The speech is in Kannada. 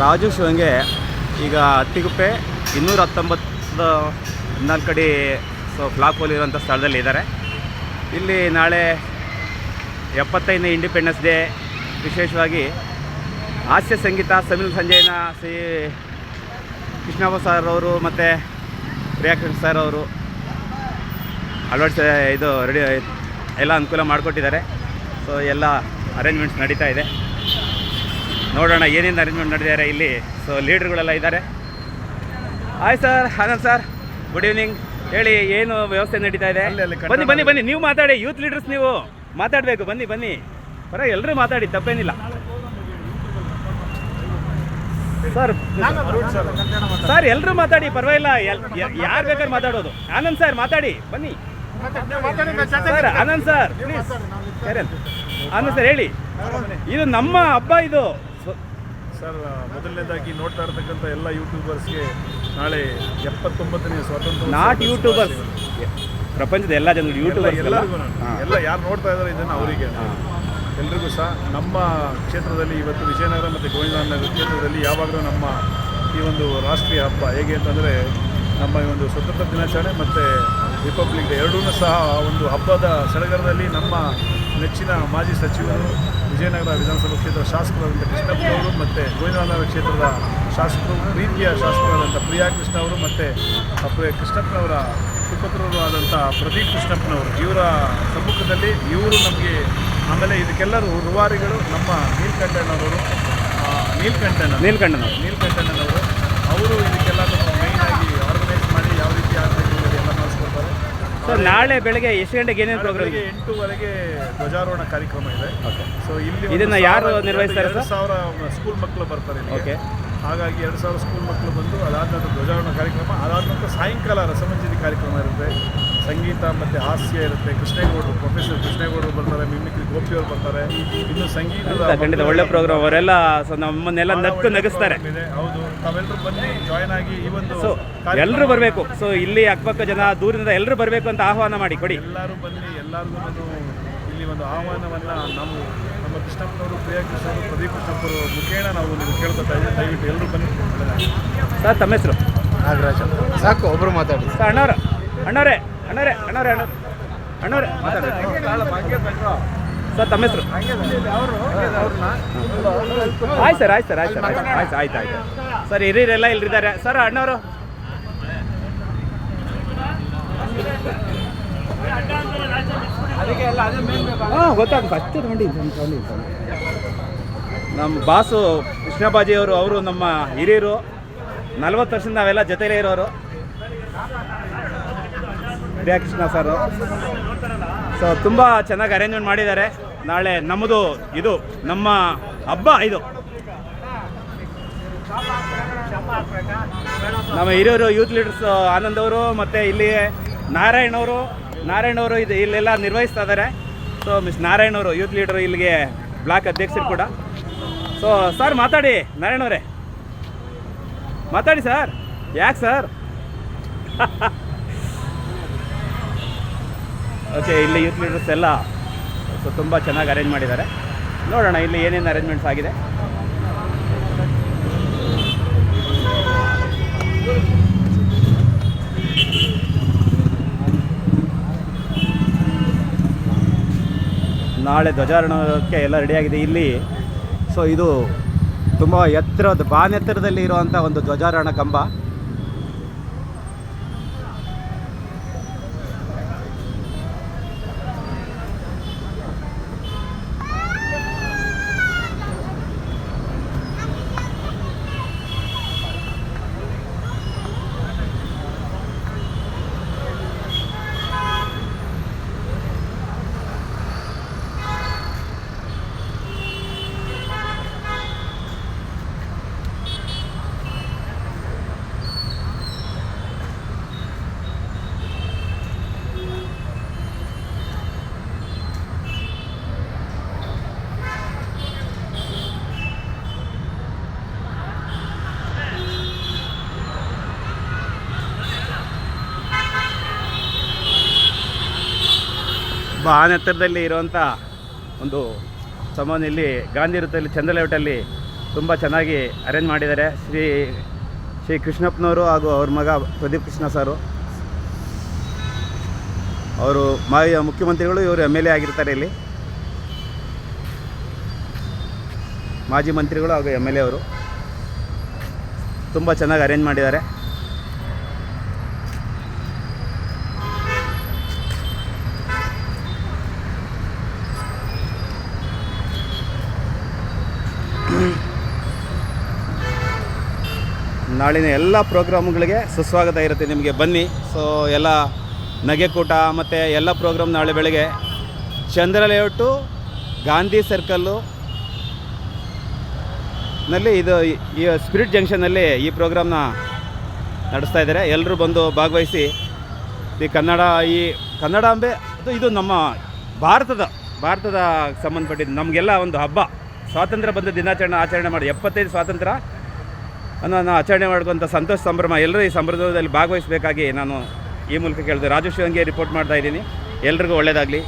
ರಾಜು ಶಿವಂಗೆ ಈಗ ಹತ್ತಿಗುಪ್ಪೆ ಇನ್ನೂರ ಹತ್ತೊಂಬತ್ತು ಹದಿನಾಲ್ಕು ಕಡೆ ಸೊ ಫ್ಲಾಕ್ ಇರುವಂಥ ಸ್ಥಳದಲ್ಲಿ ಇದ್ದಾರೆ. ಇಲ್ಲಿ ನಾಳೆ ಎಪ್ಪತ್ತೈದನೇ ಇಂಡಿಪೆಂಡೆನ್ಸ್ ಡೇ ವಿಶೇಷವಾಗಿ ಹಾಸ್ಯ ಸಂಗೀತ, ಸಮಿಲ್ ಸಂಜಯನ ಶ್ರೀ ಕೃಷ್ಣಪ್ಪ ಸರ್ ಅವರು ಮತ್ತು ಪ್ರಿಯಾಕೃಷ್ಣ ಸರ್ ಅವರು ಅಳವಡಿಸ ಇದು ರೆಡಿ ಎಲ್ಲ ಅನುಕೂಲ ಮಾಡಿಕೊಟ್ಟಿದ್ದಾರೆ. ಸೊ ಎಲ್ಲ ಅರೇಂಜ್ಮೆಂಟ್ಸ್ ನಡೀತಾ ಇದೆ. ನೋಡೋಣ ಏನೇನು ಅರೇಂಜ್ಮೆಂಟ್ ನಡೆದಿದ್ದಾರೆ ಇಲ್ಲಿ. ಸೊ ಲೀಡ್ರ್ಗಳೆಲ್ಲ ಇದ್ದಾರೆ. Hi sir Anand sir good evening ಹೇಳಿ ಏನು ವ್ಯವಸ್ಥೆ ನಡೀತಾ ಇದೆ? ಬನ್ನಿ ಬನ್ನಿ ಬನ್ನಿ. ನೀವು ಮಾತಾಡಿ ಯೂತ್ ಲೀಡರ್ಸ್ ನೀವು. ಮಾತಾಡಬೇಕು ಬನ್ನಿ ಬನ್ನಿ. ಬರ ಎಲ್ಲರೂ ಮಾತಾಡಿ ತಪ್ಪೇನಿಲ್ಲ. ಸರ್ ಸರ್ ಎಲ್ಲರೂ ಮಾತಾಡಿ ಪರವಾಗಿಲ್ಲ. ಯಾರು ಬೇಕಾದ್ರೆ ಮಾತಾಡೋದು. ಆನಂದ್ ಸರ್ ಮಾತಾಡಿ ಬನ್ನಿ. Sir Anand sir please Anand sir ಹೇಳಿ. ಇದು ನಮ್ಮ ಹಬ್ಬ ಇದು. ಸರ್ ಮೊದಲನೇದಾಗಿ ನೋಡ್ತಾ ಇರ್ತಕ್ಕಂಥ ಎಲ್ಲ ಯೂಟ್ಯೂಬರ್ಸ್ಗೆ ನಾಳೆ ಎಪ್ಪತ್ತೊಂಬತ್ತನೇ ಸ್ವಾತಂತ್ರ್ಯ ನಾಟ್ ಯೂಟ್ಯೂಬರ್ಸ್ ಪ್ರಪಂಚದ ಎಲ್ಲ ಜನರು ಯೂಟ್ಯೂಬರ್ ಎಲ್ಲ ಎಲ್ಲರಿಗೂ ಎಲ್ಲ ಯಾರು ನೋಡ್ತಾ ಇದ್ದಾರೆ ಇದನ್ನು ಅವರಿಗೆ. ಎಲ್ರಿಗೂ ಸಹ ನಮ್ಮ ಕ್ಷೇತ್ರದಲ್ಲಿ ಇವತ್ತು ವಿಜಯನಗರ ಮತ್ತು ಗೋವಿಂದನಗರ ಕ್ಷೇತ್ರದಲ್ಲಿ ಯಾವಾಗಲೂ ನಮ್ಮ ಈ ಒಂದು ರಾಷ್ಟ್ರೀಯ ಹಬ್ಬ ಹೇಗೆ ಅಂತಂದರೆ ನಮ್ಮ ಈ ಒಂದು ಸ್ವತಂತ್ರ ದಿನಾಚರಣೆ ಮತ್ತು ರಿಪಬ್ಲಿಕ್ ಡೇ ಎರಡೂ ಸಹ ಒಂದು ಹಬ್ಬದ ಸಡಗರದಲ್ಲಿ ನಮ್ಮ ನೆಚ್ಚಿನ ಮಾಜಿ ಸಚಿವರು ವಿಜಯನಗರ ವಿಧಾನಸಭಾ ಕ್ಷೇತ್ರದ ಶಾಸಕರಾದಂಥ ಕೃಷ್ಣಪ್ಪನವರು ಮತ್ತು ಗೋವಿಂದನಗರ ಕ್ಷೇತ್ರದ ಶಾಸಕರು ಪ್ರೀತಿಯ ಶಾಸಕರಾದಂಥ ಪ್ರಿಯಾ ಕೃಷ್ಣ ಅವರು ಮತ್ತು ಕೃಷ್ಣಪ್ಪನವರ ಸುಪುತ್ರರು ಆದಂಥ ಪ್ರದೀಪ್ ಕೃಷ್ಣಪ್ಪನವರು. ಇವರ ಸಮ್ಮುಖದಲ್ಲಿ ಇವರು ನಮಗೆ ಆಮೇಲೆ ಇದಕ್ಕೆಲ್ಲರೂ ರುವಾರಿಗಳು ನಮ್ಮ ನೀಲ್ಕಂಠಣ್ಣವರು ನೀಲ್ಕಂಠಣ್ಣ ನೀಲ್ಕಂಠಣ್ಣ. ನೀಲ್ಕಂಠನವರು ನೀಲ್ಕಂಠಣ್ಣನವರು. ಅವರು ಸರ್ ನಾಳೆ ಬೆಳಗ್ಗೆ ಎಷ್ಟು ಗಂಟೆಗೆ ಏನೇನು ಪ್ರೋಗ್ರಾಮ್ ಬೆಳಗ್ಗೆ ಎಂಟೂವರೆಗೆ ಧ್ವಜಾರೋಹಣ ಕಾರ್ಯಕ್ರಮ ಇದೆ ಸೊ ಇಲ್ಲಿ ಇದನ್ನ ಯಾರು ನಿರ್ವಹಿಸ್ತಾರೆ ಸರ್? ಸಾವಿರ ಸ್ಕೂಲ್ ಮಕ್ಕಳು ಬರ್ತಾರೆ ಇಲ್ಲಿಗೆ. ಓಕೆ ಹಾಗಾಗಿ ಎರಡು ಸಾವಿರ ಸ್ಕೂಲ್ ಮಕ್ಕಳು ಬಂದು ಅದಾದ ನಂತರ ಧ್ವಜಾರೋಹಣ ಕಾರ್ಯಕ್ರಮ ಅದಾದ ನಂತರ ಸಾಯಂಕಾಲ ರಸಮಂಜರಿ ಕಾರ್ಯಕ್ರಮ ಇರುತ್ತೆ. ಸಂಗೀತ ಮತ್ತು ಹಾಸ್ಯ ಇರುತ್ತೆ. ಕೃಷ್ಣೇಗೌಡರು ಪ್ರೊಫೆಸರ್ ಕೃಷ್ಣೇಗೌಡರು ಬರ್ತಾರೆ ಮಿಮಿಕ್ರಿ ಗೋಪಿಯವರು ಬರ್ತಾರೆ. ಇನ್ನು ಸಂಗೀತದ ಖಂಡಿತ ಒಳ್ಳೆ ಪ್ರೋಗ್ರಾಮ್ ಅವರೆಲ್ಲ ನಮ್ಮನ್ನೆಲ್ಲ ನಕ್ಕು ನಗಿಸ್ತಾರೆ. ಹೌದು. ತಾವೆಲ್ಲರೂ ಬನ್ನಿ ಜಾಯ್ನ್ ಆಗಿ ಈ ಒಂದು ಸೊ ಎಲ್ಲರೂ ಬರಬೇಕು. ಸೊ ಇಲ್ಲಿ ಅಕ್ಕಪಕ್ಕ ಜನ ದೂರದಿಂದ ಎಲ್ಲರೂ ಬರಬೇಕು ಅಂತ ಆಹ್ವಾನ ಮಾಡಿ. ಕೊಡಿ. ಎಲ್ಲರೂ ಬನ್ನಿ ಎಲ್ಲರಿಗೂ ಇಲ್ಲಿ ಒಂದು ಆಹ್ವಾನವನ್ನು ನಾವು ನಮ್ಮ ಕೃಷ್ಣಪ್ಪನವರು ಪ್ರಿಯಾ ಕೃಷ್ಣ ಪ್ರದೀಪ್ ಕೃಷ್ಣಪ್ಪರು ಮುಖೇಣ ನಾವು ನೀವು ಕೇಳ್ಕೊತಾ ಇದ್ದೀವಿ. ದಯವಿಟ್ಟು ಎಲ್ಲರೂ ಬನ್ನಿ. ಸರ್ ತಮ್ಮ ಹೆಸರು? ನಾಗರಾಜ ಸಾಕು ಒಬ್ರು ಮಾತಾಡಿ. ಸರ್ ಅಣ್ಣವ್ರ. ಅಣ್ಣವ್ರೆ ಅಣ್ಣವ್ರೆ ಅಣ್ಣವ್ರೆ ಅಣ್ಣ ಅಣ್ಣವ್ರೆ ಮಾತಾಡಿ. ಸರ್ ತಮ್ಮ ಹೆಸರು? ಆಯ್ತು ಸರ್ ಆಯ್ತು ಸರ್ ಆಯ್ತು ಸರ್ ಆಯ್ತು ಆಯ್ತು ಆಯ್ತು ಆಯ್ತು. ಸರ್ ಹಿರಿಯರೆಲ್ಲ ಇಲ್ಲಿದ್ದಾರೆ ಸರ್ ಅಣ್ಣವರು? ಗೊತ್ತಾಗ ಫಸ್ಟ್ ತಗೊಂಡಿದ್ದೀನಿ ನಮ್ಮ ಬಾಸು ಕೃಷ್ಣಬಾಜಿ ಅವರು ಅವರು ನಮ್ಮ ಹಿರಿಯರು. ನಲ್ವತ್ತು ವರ್ಷದಿಂದ ನಾವೆಲ್ಲ ಜೊತೆಲೇ ಇರೋರು. ಪ್ರಿಯಾಕೃಷ್ಣ ಸರ್. ಸೊ ತುಂಬ ಚೆನ್ನಾಗಿ ಅರೇಂಜ್ಮೆಂಟ್ ಮಾಡಿದ್ದಾರೆ. ನಾಳೆ ನಮ್ಮದು ಇದು, ನಮ್ಮ ಹಬ್ಬ ಇದು. ನಮ್ಮ ಹಿರಿಯರು ಯೂತ್ ಲೀಡರ್ಸ್ ಆನಂದ್ ಅವರು, ಮತ್ತು ಇಲ್ಲಿ ನಾರಾಯಣ್ ಅವರು. ನಾರಾಯಣ್ ಅವರು ಇದು ಇಲ್ಲೆಲ್ಲ ನಿರ್ವಹಿಸ್ತಾ ಇದ್ದಾರೆ ಸೊ ಮಿಸ್ ನಾರಾಯಣ ಅವರು ಯೂತ್ ಲೀಡರ್ ಇಲ್ಲಿಗೆ ಬ್ಲಾಕ್ ಅಧ್ಯಕ್ಷರು ಕೂಡ. ಸೊ ಸರ್ ಮಾತಾಡಿ ನಾರಾಯಣವರೇ ಮಾತಾಡಿ ಸರ್ ಯಾಕೆ ಸರ್ ಓಕೆ ಇಲ್ಲಿ ಯೂತ್ ಲೀಡರ್ಸ್ ಎಲ್ಲ ಸೊ ತುಂಬ ಚೆನ್ನಾಗಿ ಅರೇಂಜ್ ಮಾಡಿದ್ದಾರೆ. ನೋಡೋಣ, ಇಲ್ಲಿ ಏನೇನು ಅರೇಂಜ್ಮೆಂಟ್ಸ್ ಆಗಿದೆ. ನಾಳೆ ಧ್ವಜಾರೋಹಣಕ್ಕೆ ಎಲ್ಲ ರೆಡಿಯಾಗಿದೆ ಇಲ್ಲಿ. ಸೊ ಇದು ತುಂಬ ಎತ್ತರದ ಬಾನೆತ್ತರದಲ್ಲಿ ಇರುವಂಥ ಒಂದು ಧ್ವಜಾರೋಹಣ ಕಂಬ. ಬಾನೆತ್ತರದಲ್ಲಿ ಇರುವಂಥ ಒಂದು ಸಮಾನ ಇಲ್ಲಿ ಗಾಂಧಿ ವೃತ್ತದಲ್ಲಿ, ಚಂದ್ರಲೇಔಟಲ್ಲಿ ತುಂಬ ಚೆನ್ನಾಗಿ ಅರೇಂಜ್ ಮಾಡಿದ್ದಾರೆ. ಶ್ರೀ ಶ್ರೀ ಕೃಷ್ಣಪ್ಪನವರು ಹಾಗೂ ಅವ್ರ ಮಗ ಪ್ರದೀಪ್ ಕೃಷ್ಣ ಸಾರು. ಅವರು ಮಾಯ ಮುಖ್ಯಮಂತ್ರಿಗಳು, ಇವರು ಎಂ ಎಲ್ ಎ ಆಗಿರ್ತಾರೆ ಇಲ್ಲಿ. ಮಾಜಿ ಮಂತ್ರಿಗಳು ಹಾಗೂ ಎಂ ಎಲ್ ಎ ಅವರು. ತುಂಬ ಚೆನ್ನಾಗಿ ಅರೇಂಜ್ ಮಾಡಿದ್ದಾರೆ. ನಾಳಿನ ಎಲ್ಲ ಪ್ರೋಗ್ರಾಮ್ಗಳಿಗೆ ಸುಸ್ವಾಗತ ಇರುತ್ತೆ ನಿಮಗೆ ಬನ್ನಿ. ಸೊ ಎಲ್ಲ ನಗೆಕೂಟ ಮತ್ತು ಎಲ್ಲ ಪ್ರೋಗ್ರಾಮ್ ನಾಳೆ ಬೆಳಗ್ಗೆ ಚಂದ್ರ ಲೇಔಟು ಗಾಂಧಿ ಸರ್ಕಲ್ಲು ನಲ್ಲಿ ಇದು ಈ- ಸ್ಪಿರಿಟ್ ಜಂಕ್ಷನ್ನಲ್ಲಿ ಈ ಪ್ರೋಗ್ರಾಮ್ನ ನಡೆಸ್ತಾ ಇದ್ದಾರೆ. ಎಲ್ಲರೂ ಬಂದು ಭಾಗವಹಿಸಿ. ಈ ಕನ್ನಡ ಈ ಕನ್ನಡಾಂಬೆ ಅದು ಇದು ನಮ್ಮ ಭಾರತದ ಭಾರತದ ಸಂಬಂಧಪಟ್ಟಿದ್ದು ನಮಗೆಲ್ಲ ಒಂದು ಹಬ್ಬ. ಸ್ವಾತಂತ್ರ್ಯ ಬಂದ ದಿನಾಚರಣೆ ಆಚರಣೆ ಮಾಡಿ, ಎಪ್ಪತ್ತೈದು ಸ್ವಾತಂತ್ರ್ಯ ಅನ್ನೋ ಆಚರಣೆ ಮಾಡ್ಕೊಂಥ ಸಂತೋಷ ಸಂಭ್ರಮ ಎಲ್ಲರೂ ಈ ಸಂಭ್ರಮದಲ್ಲಿ ಭಾಗವಹಿಸಬೇಕಾಗಿ ನಾನು ಈ ಮೂಲಕ ಕೇಳಿದೆ ರಾಜು ಶಿವಂಗೆ ರಿಪೋರ್ಟ್ ಮಾಡ್ತಾ ಇದ್ದೀನಿ. ಎಲ್ರಿಗೂ ಒಳ್ಳೆಯದಾಗಲಿ